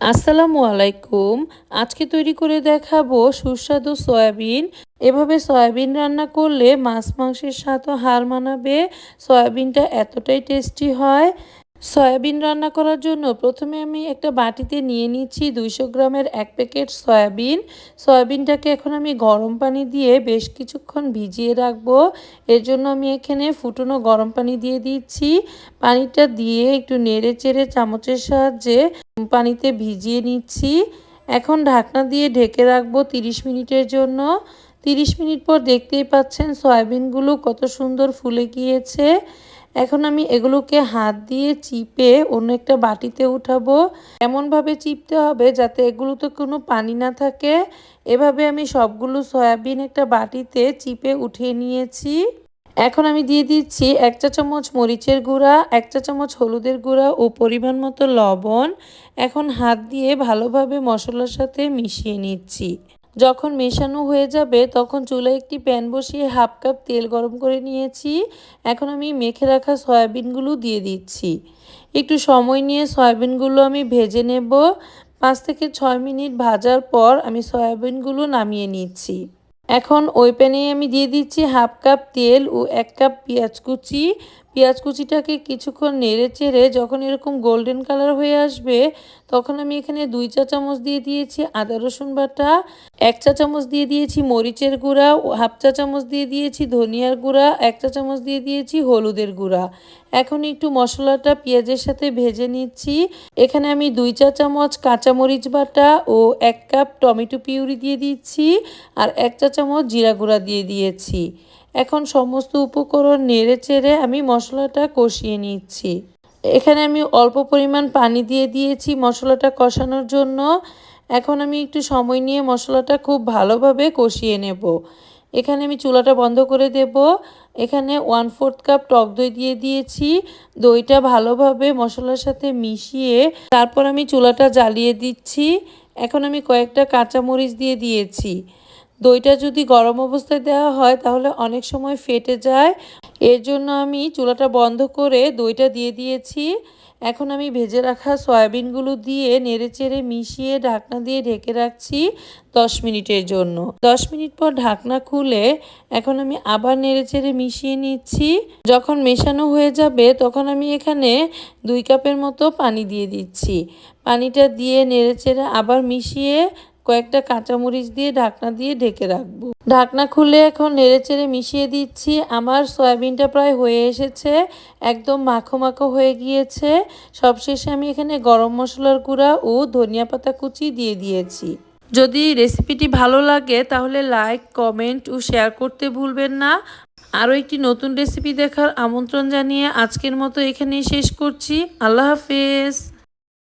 আসসালামু আলাইকুম। আজকে তৈরি করে দেখাবো সুস্বাদু সয়াবিন। এভাবে সয়াবিন রান্না করলে মাছ মাংসের সাথে হার মানাবে। সয়াবিনটা এতটাই টেস্টি হয়। সয়াবিন রান্না করার জন্য প্রথমে আমি একটা বাটিতে নিয়ে নিচ্ছি দুইশো গ্রামের এক প্যাকেট সয়াবিন। সয়াবিনটাকে এখন আমি গরম পানি দিয়ে বেশ কিছুক্ষণ ভিজিয়ে রাখব। এর জন্য আমি এখানে ফুটনো গরম পানি দিয়ে দিচ্ছি। পানিটা দিয়ে একটু নেড়ে চেড়ে চামচের সাহায্যে পানিতে ভিজিয়ে নিচ্ছি। এখন ঢাকনা দিয়ে ঢেকে রাখব তিরিশ মিনিটের জন্য। তিরিশ মিনিট পর দেখতেই পাচ্ছেন সয়াবিনগুলো কত সুন্দর ফুলে গিয়েছে। এখন আমি এগুলোকে হাত দিয়ে চিপে অন্য একটা বাটিতে উঠাবো। এমনভাবে চিপতে হবে যাতে এগুলোতে কোনো পানি না থাকে। এভাবে আমি সবগুলো সয়াবিন একটা বাটিতে চিপে উঠিয়ে নিয়েছি। এখন আমি দিয়ে দিচ্ছি এক চা চামচ মরিচের গুঁড়া, এক চা চামচ হলুদের গুঁড়া ও পরিমাণ মতো লবণ। এখন হাত দিয়ে ভালোভাবে মশলার সাথে মিশিয়ে নিচ্ছি। যখন মেশানো হয়ে যাবে, তখন চুলায় একটি প্যান বসিয়ে হাফ কাপ তেল গরম করে নিয়েছি। এখন আমি মেখে রাখা সয়াবিনগুলো দিয়ে দিচ্ছি। একটু সময় নিয়ে সয়াবিনগুলো আমি ভেজে নেব। পাঁচ থেকে ছয় মিনিট ভাজার পর আমি সয়াবিনগুলো নামিয়ে নিচ্ছি। এখন ওই প্যানে আমি দিয়ে দিচ্ছি হাফ কাপ তেল ও এক কাপ পেঁয়াজ কুচি। পেঁয়াজ কুচিটাকে কিছুক্ষণ নেড়ে চেড়ে যখন এরকম গোল্ডেন কালার হয়ে আসবে, তখন আমি এখানে দুই চা চামচ দিয়ে দিয়েছি আদা রসুন বাটা, এক চা চামচ দিয়ে দিয়েছি মরিচের গুঁড়া ও হাফ চা চামচ দিয়ে দিয়েছি ধনিয়ার গুঁড়া, এক চা চামচ দিয়ে দিয়েছি হলুদের গুঁড়া। এখন একটু মশলাটা পেঁয়াজের সাথে ভেজে নিচ্ছি। এখানে আমি দুই চা চামচ কাঁচামরিচ বাটা ও এক কাপ টমেটো পিউরি দিয়ে দিচ্ছি। আর এক চা চামচ জিরা গুঁড়া দিয়ে দিয়েছি। এখন সমস্ত উপকরণ নেড়ে চেড়ে আমি মশলাটা কষিয়ে নিচ্ছি। এখানে আমি অল্প পরিমাণ পানি দিয়ে দিয়েছি মশলাটা কষানোর জন্য। এখন আমি একটু সময় নিয়ে মশলাটা খুব ভালোভাবে কষিয়ে নেব। এখানে আমি চুলাটা বন্ধ করে দেব। এখানে ওয়ান ফোর্থ কাপ টক দই দিয়ে দিয়েছি। দইটা ভালোভাবে মশলার সাথে মিশিয়ে তারপর আমি চুলাটা জ্বালিয়ে দিচ্ছি। এখন আমি কয়েকটা কাঁচামরিচ দিয়ে দিয়েছি। দইটা যদি গরম অবস্থায় দেওয়া হয়, তাহলে অনেক সময় ফেটে যায়। এর জন্য আমি চুলাটা বন্ধ করে দইটা দিয়ে দিয়েছি। এখন আমি ভেজে রাখা সয়াবিনগুলো দিয়ে নেড়েচেড়ে মিশিয়ে ঢাকনা দিয়ে ঢেকে রাখছি দশ মিনিটের জন্য। দশ মিনিট পর ঢাকনা খুলে এখন আমি আবার নেড়েচেড়ে মিশিয়ে নিচ্ছি। যখন মেশানো হয়ে যাবে, তখন আমি এখানে দুই কাপের মতো পানি দিয়ে দিচ্ছি। পানিটা দিয়ে নেড়েচেড়ে আবার মিশিয়ে কয়েকটা কাঁচামরিচ দিয়ে ঢাকনা দিয়ে ঢেকে রাখব। ঢাকনা খুলে এখন নেড়েচেড়ে মিশিয়ে দিচ্ছি। আমার সয়াবিনটা প্রায় হয়ে এসেছে, একদম মাখো মাখো হয়ে গিয়েছে। সবশেষে আমি এখানে গরম মশলার গুঁড়া ও ধনিয়া পাতা কুচি দিয়ে দিয়েছি। যদি রেসিপিটি ভালো লাগে তাহলে লাইক, কমেন্ট ও শেয়ার করতে ভুলবেন না। আরও একটি নতুন রেসিপি দেখার আমন্ত্রণ জানিয়ে আজকের মতো এখানেই শেষ করছি। আল্লাহ হাফেজ।